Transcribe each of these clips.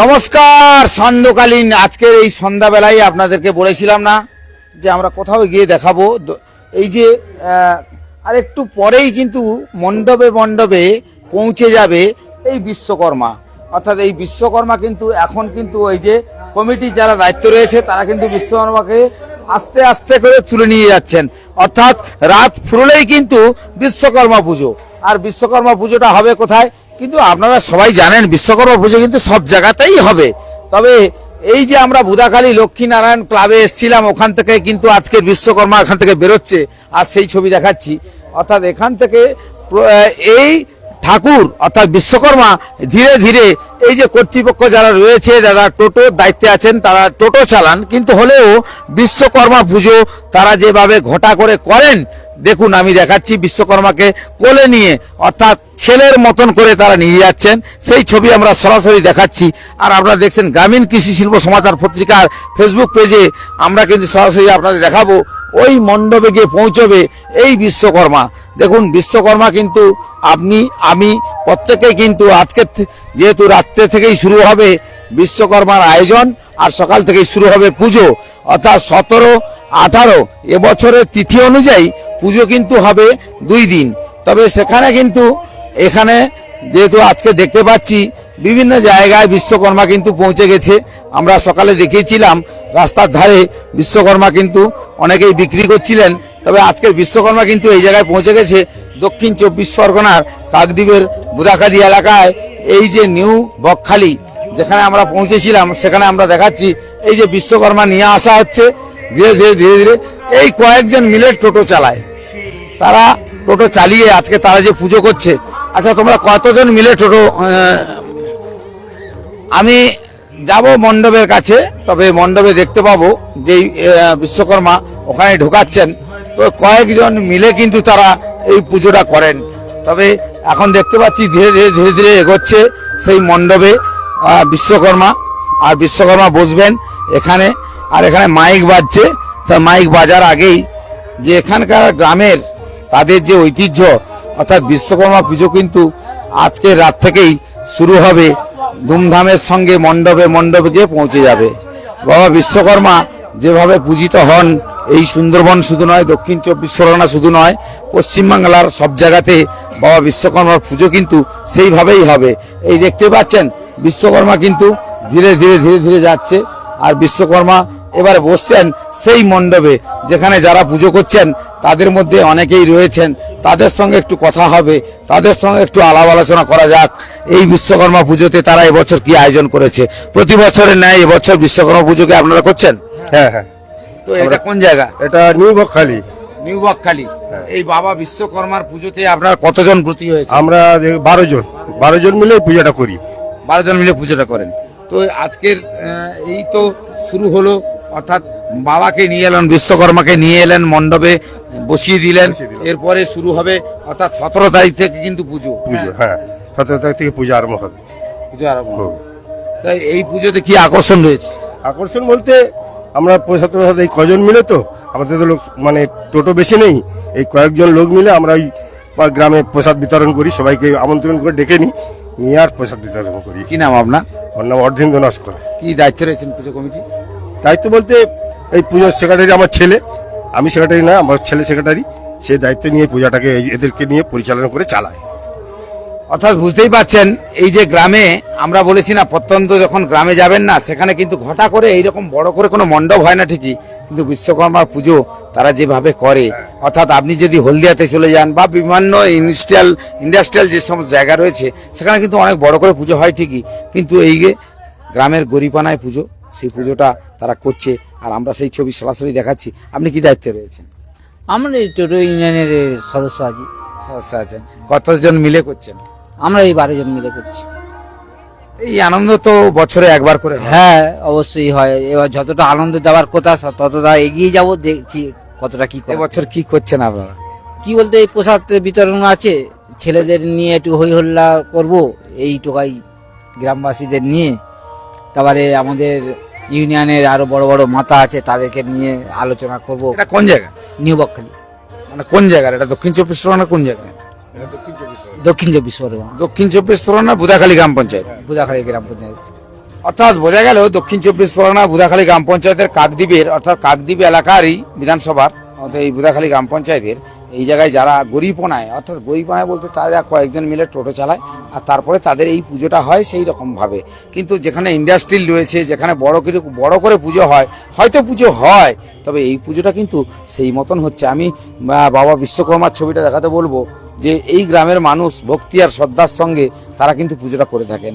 নমস্কার, সন্ধ্যকালীন আজকের এই সন্ধ্যাবেলায় আপনাদেরকে বলেছিলাম না যে আমরা কোথাও গিয়ে দেখাবো। এই যে আর একটু পরেই কিন্তু মণ্ডপে মণ্ডপে পৌঁছে যাবে এই বিশ্বকর্মা। অর্থাৎ এই বিশ্বকর্মা কিন্তু এখন কিন্তু ওই যে কমিটির যারা দায়িত্ব রয়েছে, তারা কিন্তু বিশ্বকর্মাকে আস্তে আস্তে করে তুলে নিয়ে যাচ্ছেন। অর্থাৎ রাত ফুরলেই কিন্তু বিশ্বকর্মা পুজো। আর বিশ্বকর্মা পুজোটা হবে কোথায়? কিন্তু আপনারা সবাই জানেন, বিশ্বকর্মা পুজো কিন্তু সব জায়গাতেই হবে। তবে এই যে আমরা বুদাখালী লক্ষ্মীনারায়ণ ক্লাবে এসেছিলাম, ওখান থেকে কিন্তু আজকে বিশ্বকর্মা এখান থেকে বেরোচ্ছে, আর সেই ছবি দেখাচ্ছি। অর্থাৎ এখান থেকে এই ঠাকুর, অর্থাৎ বিশ্বকর্মা, ধীরে ধীরে এই যে কর্তৃপক্ষ যারা রয়েছে, যারা টোটোর দায়িত্বে আছেন, তারা টোটো চালান, কিন্তু হলেও বিশ্বকর্মা পুজো তারা যেভাবে ঘটা করে করেন, দেখুন আমি দেখাচ্ছি বিশ্বকর্মাকে কোলে নিয়ে, অর্থাৎ ছেলের মতন করে তারা নিয়ে যাচ্ছেন, সেই ছবি আমরা সরাসরি দেখাচ্ছি। আর আপনারা দেখছেন গ্রামীণ কৃষি শিল্প সমাচার পত্রিকার ফেসবুক পেজে আমরা কিন্তু সরাসরি আপনাদের দেখাবো। ওই মণ্ডপে গিয়ে পৌঁছবে এই বিশ্বকর্মা। দেখুন, বিশ্বকর্মা কিন্তু আপনি, আমি প্রত্যেকেই কিন্তু আজকে যেহেতু রাত্রে থেকেই শুরু হবে বিশ্বকর্মার আয়োজন, আর সকাল থেকেই শুরু হবে পুজো। অর্থাৎ সতেরো, আঠারো এবছরের তিথি অনুযায়ী পুজো কিন্তু হবে দুই দিন। তবে সেখানে কিন্তু, এখানে যেহেতু আজকে দেখতে পাচ্ছি বিভিন্ন জায়গায় বিশ্বকর্মা কিন্তু পৌঁছে গেছে। আমরা সকালে দেখিয়েছিলাম, রাস্তার ধারে বিশ্বকর্মা কিন্তু অনেকেই বিক্রি করছিলেন। তবে আজকের বিশ্বকর্মা কিন্তু এই জায়গায় পৌঁছে গেছে। দক্ষিণ চব্বিশ পরগনার কাকদ্বীপের বুদাখালী এলাকায়। এই যে নিউ বকখালি, যেখানে আমরা পৌঁছেছিলাম, সেখানে আমরা দেখাচ্ছি, এই যে বিশ্বকর্মা নিয়ে আসা হচ্ছে, ধীরে ধীরে ধীরে ধীরে, এই কয়েকজন মিলে টোটো চালায়। তারা টোটো চালিয়ে আজকে তারা যে পুজো করছে। আচ্ছা তোমরা কতজন মিলে টোটো আমি যাব মণ্ডপের কাছে, তবে মণ্ডপে দেখতে পাবো যে বিশ্বকর্মা ওখানে ঢোকাচ্ছেন। তো কয়েকজন মিলে কিন্তু তারা এই পুজোটা করেন। তবে এখন দেখতে পাচ্ছি ধীরে ধীরে ধীরে ধীরে এগোচ্ছে সেই মণ্ডপে বিশ্বকর্মা। আর বিশ্বকর্মা বসবেন এখানে, আর এখানে মাইক বাজছে। তা মাইক বাজার আগেই যে এখানকার গ্রামের তাদের যে ঐতিহ্য, অর্থাৎ বিশ্বকর্মা পুজো কিন্তু আজকের রাত থেকেই শুরু হবে। ধুমধামের সঙ্গে মণ্ডপে মণ্ডপে গিয়ে পৌঁছে যাবে। বাবা বিশ্বকর্মা যেভাবে পূজিত হন, এই সুন্দরবন শুধু নয়, দক্ষিণ চব্বিশ পরগনা শুধু নয় পশ্চিমবাংলার সব জায়গাতে বাবা বিশ্বকর্মার পুজো কিন্তু সেইভাবেই হবে। এই দেখতে পাচ্ছেন, বিশ্বকর্মা কিন্তু ধীরে ধীরে ধীরে ধীরে যাচ্ছে, আর বিশ্বকর্মা এবারে বসছেন সেই মণ্ডপে যেখানে যারা পুজো করছেন তাদের মধ্যে অনেকেই রয়েছেন। তাদের সঙ্গে একটু কথা হবে তাদের সঙ্গে একটু আলাপ আলোচনা করা যাক। এই বিশ্বকর্মা পুজোতে তারা এবছর কি আয়োজন করেছে? প্রতি বছরের ন্যায় এবছর বিশ্বকর্মা পুজোকে আপনারা করছেন? হ্যাঁ হ্যাঁ। তো এটা কোন জায়গা? এটা নিউ বকখালি। নিউ বকখালি। এই বাবা বিশ্বকর্মার পুজোতে আপনার কতজন ব্রতী হয়েছে? আমরা বারো জন। বারো জন মিলে পুজোটা করি। বারো জন মিলে পুজোটা করেন। তো আজকের এই তো শুরু হলো। অর্থাৎ বাবাকে নিয়ে এলেন বিশ্বকর্মাকে নিয়ে এলেন মণ্ডপে বসিয়ে দিলেন। এরপরে শুরু হবে অর্থাৎ সতেরো তারিখ থেকে কিন্তু পুজো। পুজো হ্যাঁ। সতেরো তারিখ থেকে পুজো আরম্ভ হবে। পুজো আরম্ভ হুম। তাই এই পুজোতে কি আকর্ষণ রয়েছে? আকর্ষণ বলতে আমরা সতেরো সাথে এই কজন মিলে তো আমাদের তো লোক মানে টোটো বেশি নেই এই কয়েকজন লোক মিলে আমরা ওই গ্রামে প্রসাদ বিতরণ করি সবাইকে আমন্ত্রণ করে ডেকে নিই নিয়ে আর প্রসাদ বিতরণ করি। কি নাম আপনার? ওর নাম অর্ধেন্দ্র নস্কর কি দায়িত্বে রয়েছেন পুজো কমিটি? দায়িত্ব বলতে এই পুজোর সেক্রেটারি আমার ছেলে আমি সেক্রেটারি না আমার ছেলে সেক্রেটারি সে দায়িত্ব নিয়ে পূজাটাকে এদেরকে নিয়ে পরিচালনা করে চালায়। অর্থাৎ বুঝতেই পাচ্ছেন এই যে গ্রামে আমরা বলেছি না প্রত্যন্ত যখন গ্রামে যাবেন না সেখানে কিন্তু ঘটা করে এইরকম বড় করে কোনো মণ্ডপ হয় না ঠিকই কিন্তু বিশ্বকর্মার পুজো তারা যেভাবে করে। অর্থাৎ আপনি যদি হলদিয়াতে চলে যান বা বিভিন্ন ইন্ডাস্ট্রিয়াল ইন্ডাস্ট্রিয়াল যে সমস্ত জায়গা রয়েছে সেখানে কিন্তু অনেক বড় করে পুজো হয় ঠিকই কিন্তু এই যে গ্রামের গরিপানায় পুজো সেই পুজোটা তারা করছে আর আমরা সেই ছবি সরাসরি দেখাচ্ছি। আপনি কি দায়িত্বে রয়েছেন? আমরা এই টোটো ইউনিয়নের সদস্য আছি। সদস্য আছেন। কতজন মিলে করছেন? আমরা এই বারো জন মিলে করছি। এই আনন্দ তো বছরে একবার করে হ্যাঁ। অবশ্যই হয়। এবার যতটা আনন্দ দেওয়ার কথা ততটা এগিয়ে যাব দেখছি কতটা কি করে এবছর কি করছেন আপনারা? কি বলতে এই প্রসাদ বিতরণ আছে। ছেলেদের নিয়ে একটু হই হল্লা করব এই টোকাই গ্রামবাসীদের নিয়ে। তারপরে আমাদের ইউনিয়নের আরও বড় বড় মাথা আছে তাদেরকে নিয়ে আলোচনা করব। এটা কোন জায়গা? নিউ বকখালি। মানে কোন জায়গার এটা দক্ষিণ চব্বিশ পরগনা কোন জায়গায় দক্ষিণ চব্বিশ পরগনা। দক্ষিণ চব্বিশ পরগনা। বুধাখালী গ্রাম পঞ্চায়েত। বুদাখালী গ্রাম পঞ্চায়েত। অর্থাৎ বোঝা গেল দক্ষিণ চব্বিশ পরগনা বুধাখালী গ্রাম পঞ্চায়েতের কাকদ্বীপের অর্থাৎ কাকদ্বীপ এলাকারই বিধানসভার এই বুধাখালী গ্রাম পঞ্চায়েতের এই জায়গায় যারা গরিবনায় অর্থাৎ গরিবনায় বলতে তারা কয়েকজন মিলে টোটো চালায়, আর তারপরে তাদের এই পুজোটা হয় সেই রকম ভাবে কিন্তু যেখানে ইন্ডাস্ট্রিল রয়েছে, যেখানে বড় কিছু, বড় করে পুজো হয়, হয়তো পুজো হয়, তবে এই পুজোটা কিন্তু সেই মতন হচ্ছে। আমি বাবা বিশ্বকর্মার ছবিটা দেখাতে বলব যে এই গ্রামের মানুষ, ভক্তি আর শ্রদ্ধার সঙ্গে তারা কিন্তু পুজোটা করে থাকেন।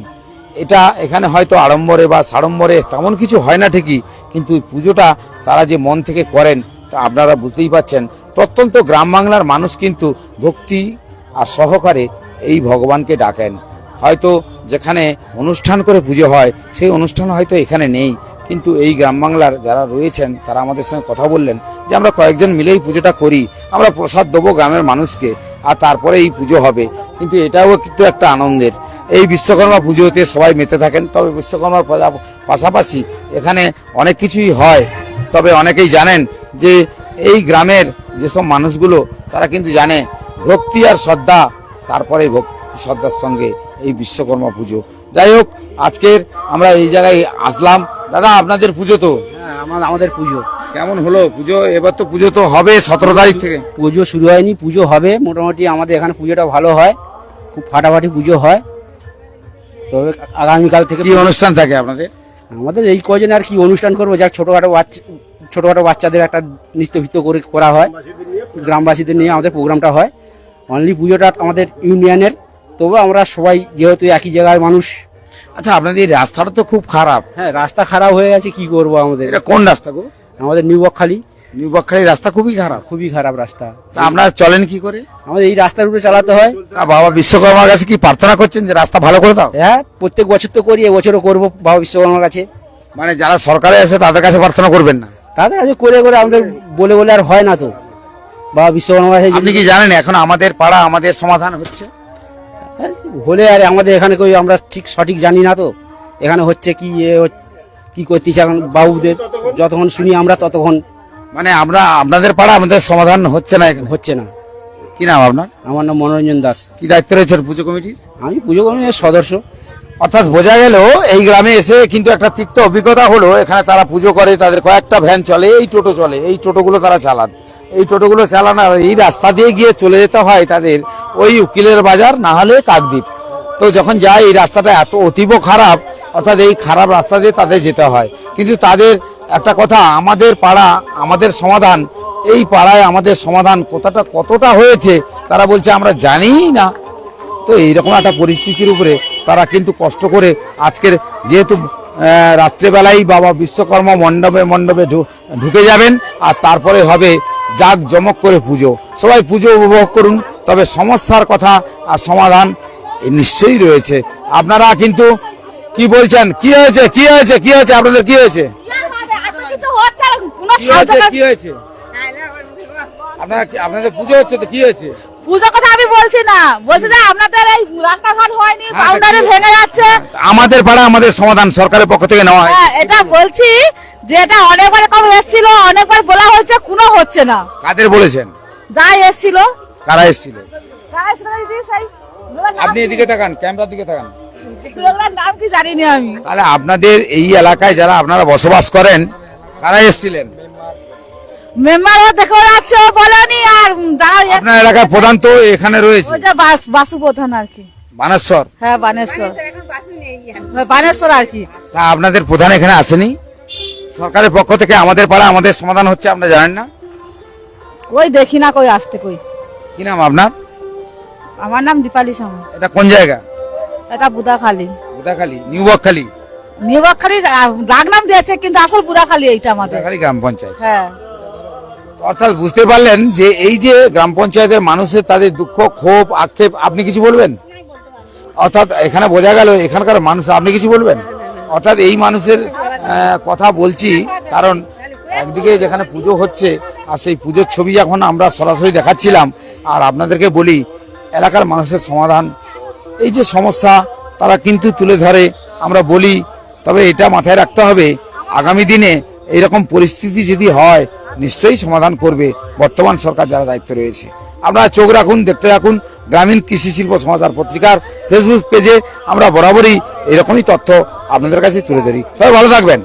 এটা এখানে হয়তো আড়ম্বরে বা সাড়ম্বরে তেমন কিছু হয় না ঠিকই, কিন্তু এই পুজোটা তারা যে মন থেকে করেন, তা আপনারা বুঝতেই পাচ্ছেন প্রত্যন্ত গ্রাম বাংলার মানুষ কিন্তু ভক্তি আর সহকারে এই ভগবানকে ডাকেন। হয়তো যেখানে অনুষ্ঠান করে পুজো হয়, সেই অনুষ্ঠান হয়তো এখানে নেই। কিন্তু এই গ্রাম বাংলার যারা রয়েছেন, তারা আমাদের সঙ্গে কথা বললেন যে আমরা কয়েকজন মিলেই পুজোটা করি, আমরা প্রসাদ দেবো গ্রামের মানুষকে, আর তারপরে এই পুজো হবে। কিন্তু এটাও কিন্তু একটা আনন্দের। এই বিশ্বকর্মা পুজোতে সবাই মেতে থাকেন, তবে বিশ্বকর্মার পাশাপাশি এখানে অনেক কিছুই হয়। তবে অনেকেই জানেন যে এই গ্রামের যেসব মানুষগুলো তারা কিন্তু জানে ভক্তি আর শ্রদ্ধা তারপরে ভক্তি শ্রদ্ধার সঙ্গে এই বিশ্বকর্মা পুজো। যাই হোক আজকের আমরা এই জায়গায় আসলাম। দাদা আপনাদের পুজো তো? হ্যাঁ আমার আমাদের পুজো। কেমন হলো পুজো? এবার তো পুজো তো হবে সতেরো তারিখ থেকে। পুজো শুরু হয়নি পুজো হবে। মোটামুটি আমাদের এখানে পুজোটা ভালো হয়। খুব ফাটাফাটি পুজো হয়। তবে আগামীকাল থেকে কি অনুষ্ঠান থাকে আপনাদের? আমাদের এই কজন আর কি অনুষ্ঠান করব? যাক ছোটখাটো বাচ্চা ছোটখাটো বাচ্চাদের একটা নৃত্য ভিত্য করে করা হয়। গ্রামবাসীদের নিয়ে আমাদের প্রোগ্রামটা হয়। অনলি পুজোটা আমাদের ইউনিয়নের। তবু আমরা সবাই যেহেতু একই জায়গায় মানুষ। আচ্ছা আপনাদের রাস্তাটা তো খুব খারাপ। হ্যাঁ রাস্তা খারাপ হয়ে গেছে কি করব আমাদের? এটা কোন রাস্তা গো? আমাদের নিউ বকখালি। নিউ বাকখালী রাস্তা খুবই খারাপ। খুবই খারাপ রাস্তা। তা আপনারা চলেন কি করে? আমাদের এই রাস্তার উপরে চালাতে হয়। বাবা বিশ্বকর্মার কাছে কি প্রার্থনা করছেন যে রাস্তা ভালো করে দাও? হ্যাঁ প্রত্যেক বছর তো করি এবছরও করব বাবা বিশ্বকর্মার কাছে। মানে যারা সরকারে আছে তাদের কাছে প্রার্থনা করবেন না? তাদের কাছে করে করে আমাদের বলে বলে আর হয় না তো। বা বিশ্বকর্মার কাছে আপনি কি জানেন এখন আমাদের পাড়া আমাদের সমাধান হচ্ছে? হ্যাঁ, হলে আর আমাদের এখানে কই আমরা ঠিক সঠিক জানি না তো। এখানে হচ্ছে কি এ কি করতেছে এখন বাবুদের। যতক্ষণ শুনি আমরা ততক্ষণ মানে আমরা আপনাদের পাড়া আমাদের সমাধান হচ্ছে না হচ্ছে না। কি নাম আপনার? আমার নাম মনোরঞ্জন দাস। কি দায়িত্ব রয়েছে পুজো কমিটির? আমি পুজো কমিটির সদস্য। অর্থাৎ বোঝা গেল এই গ্রামে এসে কিন্তু একটা তিক্ত অভিজ্ঞতা হলো। এখানে তারা পুজো করে, তাদের কয়েকটা ভ্যান চলে, এই টোটো চলে, এই টোটোগুলো তারা চালান। এই টোটোগুলো চালান আর এই রাস্তা দিয়ে গিয়ে চলে যেতে হয় তাদের ওই উকিলের বাজার, না হলে কাকদ্বীপ। তো যখন যায়, এই রাস্তাটা এত অতীব খারাপ, অর্থাৎ এই খারাপ রাস্তা দিয়ে তাদের যেতে হয়। কিন্তু তাদের একটা কথা, আমাদের পাড়া, আমাদের সমাধান, এই পাড়ায় আমাদের সমাধান কতটা কতটা হয়েছে, তারা বলছে, আমরা জানিই না। তো এইরকম একটা পরিস্থিতির উপরে তারা কিন্তু কষ্ট করে আজকের যেহেতু রাত্রেবেলাই বাবা বিশ্বকর্মা মণ্ডপে মণ্ডপে ঢুকে যাবেন আর তারপরে হবে জাগ জমক করে পুজো। সবাই পুজো উপভোগ করুন তবে সমস্যার কথা আর সমাধান নিশ্চয়ই রয়েছে। আপনারা কিন্তু কি বলছেন? কি হয়েছে? কি হয়েছে? কি হয়েছে? আপনাদের কি হয়েছে? কি হয়েছে? আপনারা আপনাদের পুজো হচ্ছে তো কি হয়েছে? পুজো কথা আমি বলছি না। বলছি যে আপনাদের এই রাস্তাঘাট হয়নি হ্যাঁ, বাউন্ডারি ভেঙে যাচ্ছে। আমাদের পাড়া আমাদের সমাধান সরকারের পক্ষ থেকে নেওয়া হয় হ্যাঁ এটা বলছি যে এটা অনেকবার কম এসেছিল অনেকবার বলা হয়েছে কোনো হচ্ছে না। কাদের বলেছেন? যাই এসেছিল। কারা এসেছিল? যাই এসেছিল দিদি সেই আপনি এদিকে তাকান ক্যামেরার দিকে তাকান। নাম কি জানি না আমি। তাহলে আপনাদের এই এলাকায় যারা আপনারা বসবাস করেন কারা এসেছিলেন? মেম্বার দেখে বলেনি আর আপনার এলাকার প্রধান তো এখানে রয়েছে। বাস- বাসু প্রধান আর কি। বানেশ্বর? হ্যাঁ বানেশ্বর। হ্যাঁ, বানেশ্বর আর কি। তা আপনাদের প্রধান এখানে আসেনি? সরকারের পক্ষ থেকে আমাদের পাড়া আমাদের সমাধান হচ্ছে আপনারা জানেন না? কই দেখি না কই আসতে কই। কি নাম আপনার? আমার নাম দীপালি সামা এটা কোন জায়গা? এটা বুদাখালী। বুদাখালী নিউ বকখালী? নিউবাখালী ডাক নাম দিয়েছে কিন্তু আসল বুদাখালী এইটা আমাদের। বুদাখালী গ্রাম পঞ্চায়েত। হ্যাঁ। অর্থাৎ বুঝতে পারলেন যে এই যে গ্রাম পঞ্চায়েতের মানুষের তাদের দুঃখ, ক্ষোভ, আক্ষেপ, আপনি কিছু বলবেন? অর্থাৎ এখানে বোঝা গেল এখানকার মানুষ, আপনি কিছু বলবেন? অর্থাৎ এই মানুষের কথা বলছি কারণ একদিকে যেখানে পুজো হচ্ছে আর সেই পুজোর ছবি যখন আমরা সরাসরি দেখাচ্ছিলাম আর আপনাদেরকে বলি, এলাকার মানুষের সমাধান, এই যে সমস্যা তারা কিন্তু তুলে ধরে, আমরা বলি, তবে এটা মাথায় রাখতে হবে, আগামী দিনে এইরকম পরিস্থিতি যদি হয় নিশ্চয়ই সমাধান করবে বর্তমান সরকার যারা দায়িত্ব রয়েছে। আপনারা চোখ রাখুন, দেখতে রাখুন গ্রামীণ কৃষি শিল্প সমাচার পত্রিকার ফেসবুক পেজে আমরা বরাবরই এরকমই তথ্য আপনাদের কাছে তুলে ধরি। সবাই ভালো থাকবেন।